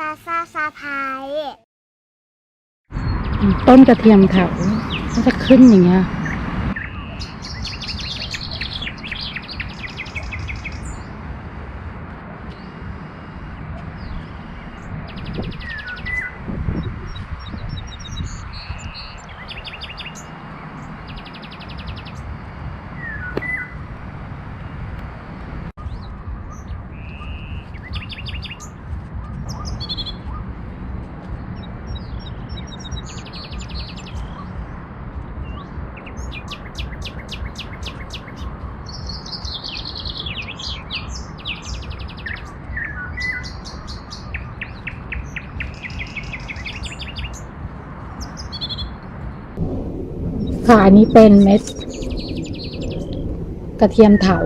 ซาซาซาพายต้นกระเทียมเถามันจะขึ้นอย่างเงี้ย ค่ะอันนี้เป็นเม็ด กระเทียมเถา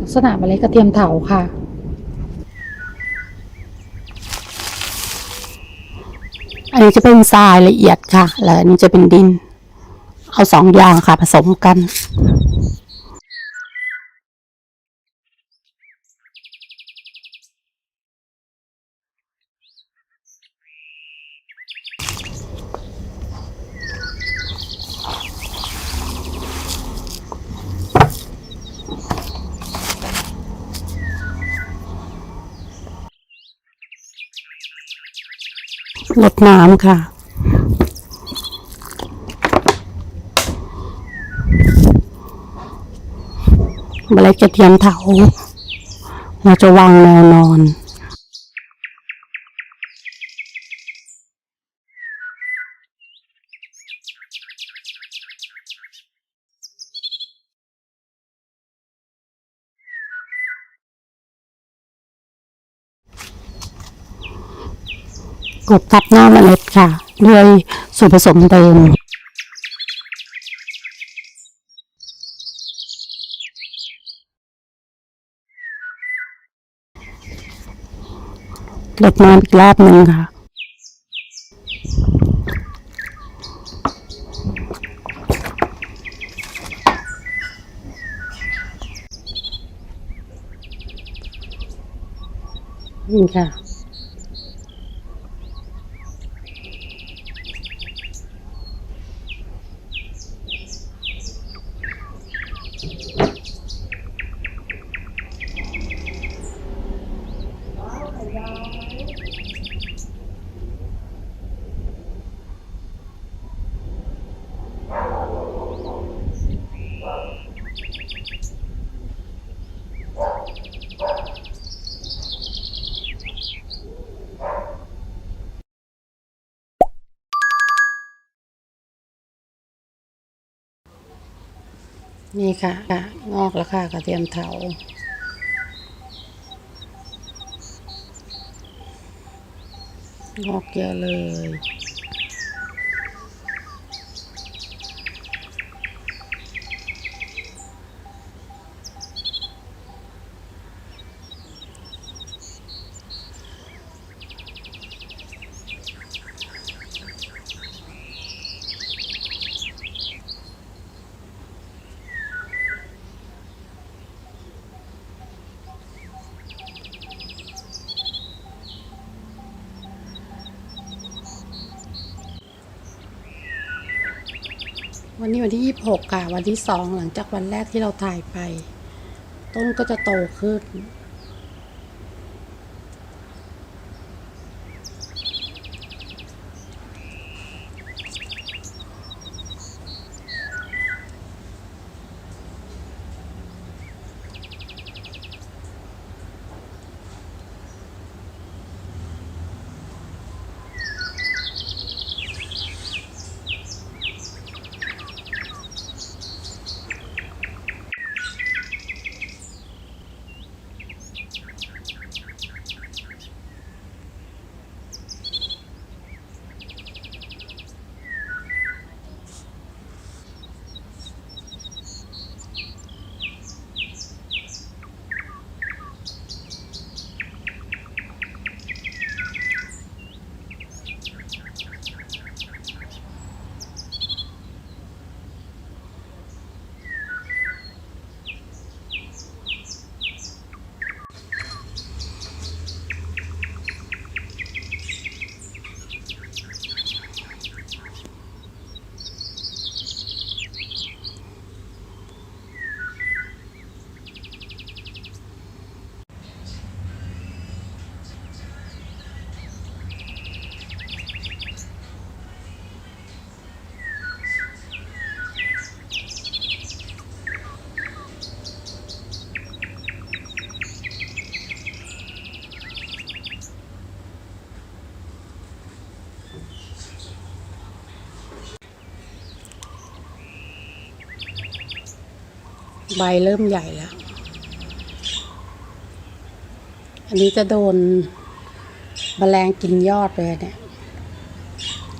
ลักษณะเมล็ดกระเทียมเถาค่ะ อันนี้จะเป็นทรายละเอียดค่ะ แล้วอันนี้จะเป็นดิน เอาสองอย่างค่ะผสมกัน ลดน้ำค่ะ เมล็ดกระเทียมเถา เราจะวางแนวนอน กดทับหน้าเมล็ดค่ะ ด้วยส่วนผสมเดิมลดน้ำอีกรอบหนึ่งค่ะ นี่ค่ะ นี่ค่ะค่ะ งอกแล้วค่ะกระเทียมเถางอกเยอะเลย วันนี้วันที่ 26 ค่ะ วันที่ 2 หลังจากวันแรกที่เราถ่ายไป ต้นก็จะโตขึ้น ใบเริ่มใหญ่แล้ว อันนี้จะโดนแมลงกินยอดไปเลยเนี่ย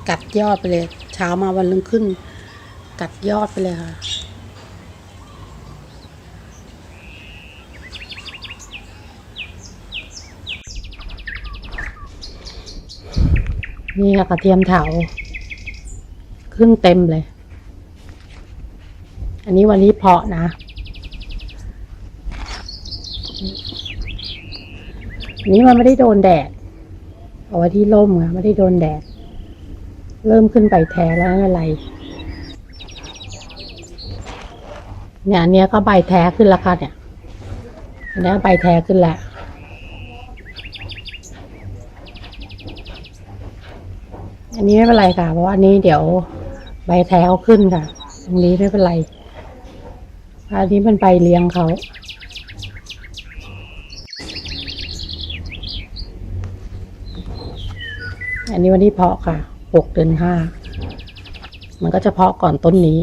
กัดยอดไปเลย เช้ามาวันรุ่งขึ้น กัดยอดไปเลยค่ะ นี่ค่ะกระเทียมเถาขึ้นเต็มเลย อันนี้วันนี้เพาะนะ นี้มันไม่ได้โดนแดดเอาไว้ที่ร่มไงไม่ได้โดนแดด เริ่มขึ้นใบแท้แล้วไม่เป็นไรเนี่ยอันเนี้ยก็ใบแท้ขึ้นแล้วค่ะเนี่ยนเนี้ยใบแท้ขึ้นแล้วอันนี้ไม่เป็นไรค่ะ เพราะว่าอันนี้เดี๋ยวใบแท้เขาขึ้นค่ะ ตรงนี้ไม่เป็นไรอันนี้เป็นใบเลี้ยงเขา อันนี้วันที่เพาะค่ะหกเดือนห้า มันก็จะเพาะก่อนต้นนี้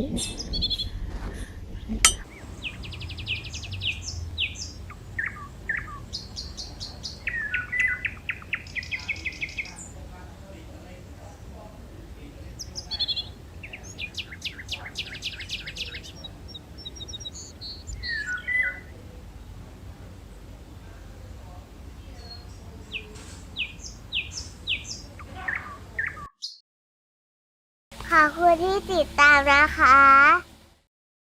คุณที่ติดตามนะคะ